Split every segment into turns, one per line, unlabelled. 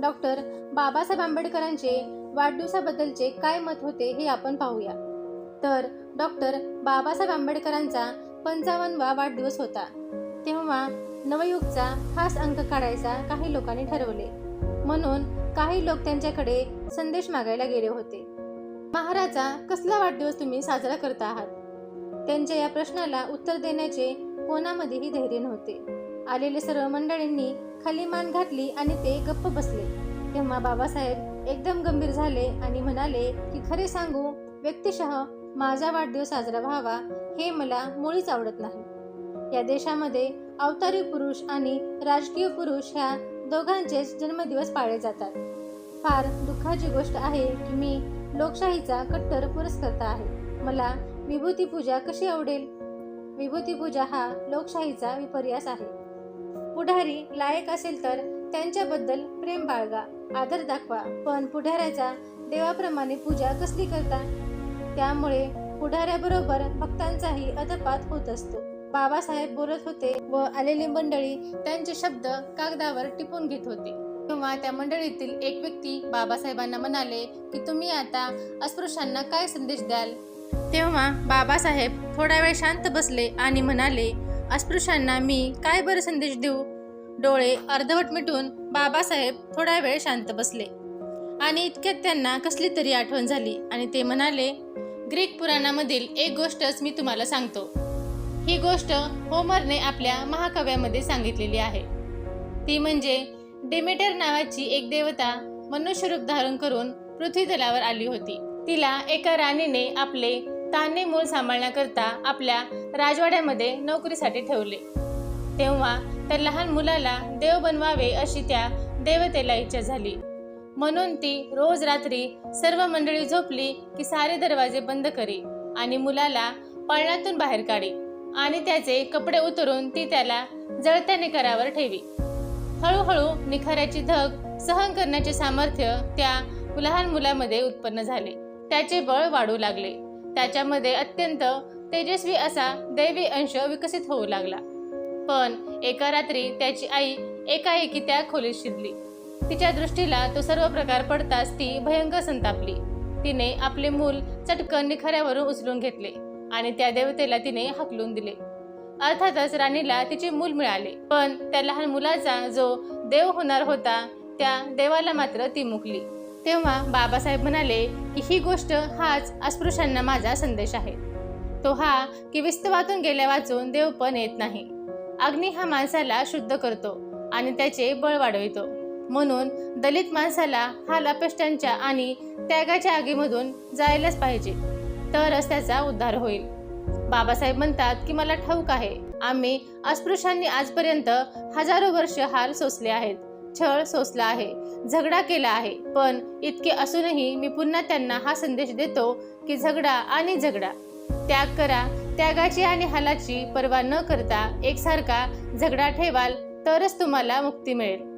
Doctor Babasaheb आंबेडकरांचे वाढदिवसाबद्दलचे काय मत होते हे आपण पाहूया. तर डॉक्टर बाबासाहेब आंबेडकरांचा पंचावन्नवा वाढदिवस होता. तेव्हा नवयुगचा खास अंक काढायचा काही लोकांनी ठरवले. म्हणून काही लोक त्यांच्याकडे संदेश मागायला गेले होते. महाराजा कसला वाढदिवस तुम्ही साजरा करता आहात? त्यांच्या या प्रश्नाला उत्तर देण्याचे कोणामध्येही धैर्य नव्हते. आलेले सर्व मंडळींनी खाली मान घातली आणि ते गप्प बसले. तेव्हा बाबासाहेब एकदम गंभीर झाले आणि म्हणाले की खरे सांगू व्यक्तिशः माझा वाढदिवस साजरा व्हावा हे मला मुळीच आवडत नाही. या देशामध्ये अवतारी पुरुष आणि राजकीय पुरुष ह्या दोघांचेच जन्मदिवस पाळले जातात. फार दुःखाची गोष्ट आहे की मी लोकशाहीचा कट्टर पुरस्कर्ता आहे. मला विभूती पूजा कशी आवडेल? विभूती पूजा हा लोकशाहीचा विपर्यास आहे. पुढारी लायक असेल तर त्यांच्याबद्दल प्रेम बाळगा आदर दाखवा. पण पुढाऱ्याचा देवाप्रमाणे पूजा कसली करता? त्यामुळे पुढाऱ्याबरोबर भक्तांचाही अधपात होत असतो. बाबासाहेब बोलत होते व आलेली मंडळी त्यांचे शब्द कागदावर टिपून घेत होते. तेव्हा त्या मंडळीतील एक व्यक्ती बाबासाहेबांना म्हणाले की तुम्ही आता अस्पृश्यांना काय संदेश द्याल? तेव्हा बाबासाहेब थोडा वेळ शांत बसले आणि म्हणाले अस्पृश्यांना मी काय बरं संदेश देऊ? डोळे अर्धवट मिटून बाबासाहेब थोडा वेळ शांत बसले. आणि इतक्यात त्यांना कसली तरी आठवण झाली आणि ते म्हणाले ग्रीक पुराणामधील एक गोष्टच मी तुम्हाला सांगतो. ही गोष्ट होमरने आपल्या महाकाव्यामध्ये सांगितलेली आहे. ती म्हणजे डेमेटर नावाची एक देवता मनुष्यरूप धारण करून पृथ्वीतलावर आली होती. तिला एका राणीने आपले ताने मूळ सांभाळण्याकरता आपल्या राजवाड्यामध्ये नोकरीसाठी ठेवले. तेव्हा त्या लहान मुलाला देव बनवावे अशी त्या देवतेला इच्छा झाली. म्हणून ती रोज रात्री सर्व मंडळी झोपली की सारे दरवाजे बंद करी आणि मुलाला पळण्यातून बाहेर काढी आणि त्याचे कपडे उतरून ती त्याला जळत्या निखारावर ठेवी. हळूहळू निखाऱ्याची धग सहन करण्याचे सामर्थ्य त्या लहान मुलामध्ये उत्पन्न झाले. त्याचे बळ वाढू लागले. त्याच्यामध्ये अत्यंत तेजस्वी असा दैवी अंश विकसित होऊ लागला. पण एका रात्री त्याची आई एकाएकी त्या खोलीत शिरली. तिच्या दृष्टीला तो सर्व प्रकार पडताच ती भयंकर संतापली. तिने आपले मूल चटकन निखाऱ्यावरून उचलून घेतले आणि त्या देवतेला तिने हकलून दिले. अर्थातच राणीला तिचे मूल मिळाले पण त्या लहान मुलाचा जो देव होणार होता त्या देवाला मात्र ती मुकली. तेव्हा बाबासाहेब म्हणाले की ही गोष्ट हाच अस्पृश्यांना माझा संदेश आहे. तो हा की विस्तवातून गेल्या वाचून देव पण येत नाही. अग्नी हा माणसाला शुद्ध करतो आणि त्याचे बळ वाढवितो. म्हणून दलित माणसाला हा लपेष्ट्यांच्या आणि त्यागाच्या आगीमधून जायलाच पाहिजे. तरच त्याचा उद्धार होईल. बाबासाहेब म्हणतात की मला ठाऊक आहे आम्ही अस्पृश्यांनी आजपर्यंत हजारो वर्ष हाल सोसले आहेत छळ सोसला आहे झगडा केला आहे पण इतके असूनही मी पुन्हा त्यांना हा संदेश देतो की झगडा आणि झगडा. त्याग करा. त्यागाची आणि हालाची पर्वा न करता एकसारखा झगडा ठेवाल तरच तुम्हाला मुक्ती मिळेल.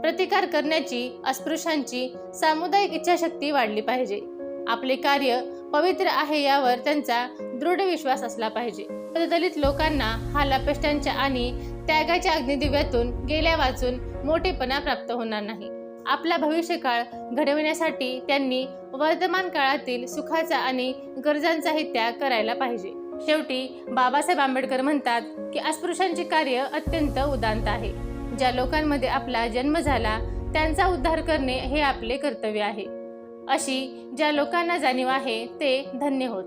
प्रतिकार करण्याची अस्पृश्यांची सामुदायिक इच्छाशक्ती वाढली पाहिजे. आपले कार्य पवित्र आहे यावर त्यांचा दृढ विश्वास असला पाहिजे. तर दलित लोकांना हालापेष्ट्यांच्या आणि त्यागाच्या अग्निदिव्यातून गेल्या वाचून मोठेपणा प्राप्त होणार नाही. आपला भविष्यकाळ घडविण्यासाठी त्यांनी वर्तमान काळातील सुखाचा आणि गरजांचाही त्याग करायला पाहिजे. शेवटी बाबासाहेब आंबेडकर म्हणतात की अस्पृश्यांचे कार्य अत्यंत उदांत आहे. ज्या लोकांमध्ये आपला जन्म झाला त्यांचा उद्धार करणे हे आपले कर्तव्य आहे. अशी ज्या लोकांना जाणीव आहे ते धन्य होत.